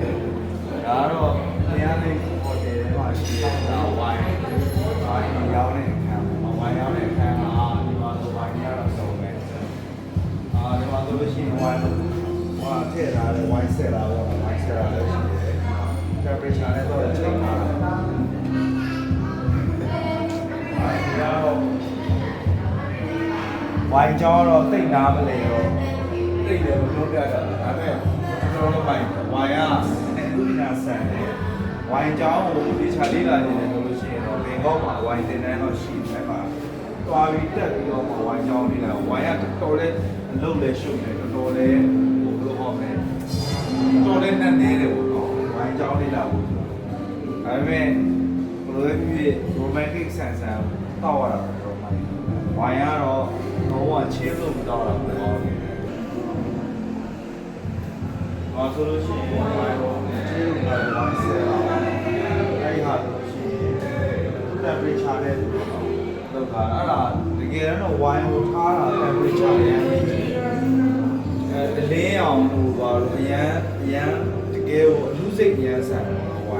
ဒါကတော့တရားလေးဟိုတယ်မှာရှိတဲ့ဒါဝိုင်းဝိုင်းရောင်းတဲ့အခန်းပေါ့ဝိုင်းရောင်းတဲ့အခန်းမှာဒီမှာဆိုဝိုင်းရတော့စုံပဲအာဒီမှာဆိုလို့ရှိရင်ဝိုင်းဟိုထည့်ထားတဲ့ဝိုင်းဆက်လာတော့ဝိုင်းဆက်လာလို့ရှိတယ် temperature နဲ့တော့ချိန်ထားတယ်အဲဒီတော့ဝိုင်းကြောတော့တိတ်နာမလဲတော့တိတ်တယ်မပြောပြတာဒါပေမဲ့ လူပညာဆန်တယ်ဝိုင်းကြောကိုဒီချာလေးလာနေတယ်ဆိုလို့ရှိရင်တော့ဘင်ကောက်မှာဝိုင်းတင်တန်းတော့ရှိတယ်မှာတွားပြီးတက်ပြီးတော့ဝိုင်းကြောလေးလာဝိုင်းကတော်တော်လေးအလုပ်လေးရှုပ်နေတော်တော်လေးဟိုလိုပေါ့မယ်တော်လေးနဲ့နေတယ်ပေါ့နော်ဝိုင်းကြောလေးလာဖို့ဒါပေမဲ့ဘယ်လိုလဲဖြစ် romantic ဆန်ဆန်တောက်ရတာတော့မှဝိုင်းကတော့တော့ချင်းလို့မတောက်တာပေါ့အော်ဆိုလို့ရှိရင်ဝိုင်းတော့ အဲ့ဒီဟာလို့ရှိရင် temperature နဲ့လောက်တာအဲ့ဒါတကယ်တော့ဝိုင်းကိုထားတာ temperature ရမ်းကြီးအဲတလင်းအောင်ဟိုပါတော့အရန်အရန်တကယ်ကိုအလူစိတ်အရန်ဆန်တော့ဝိုင်း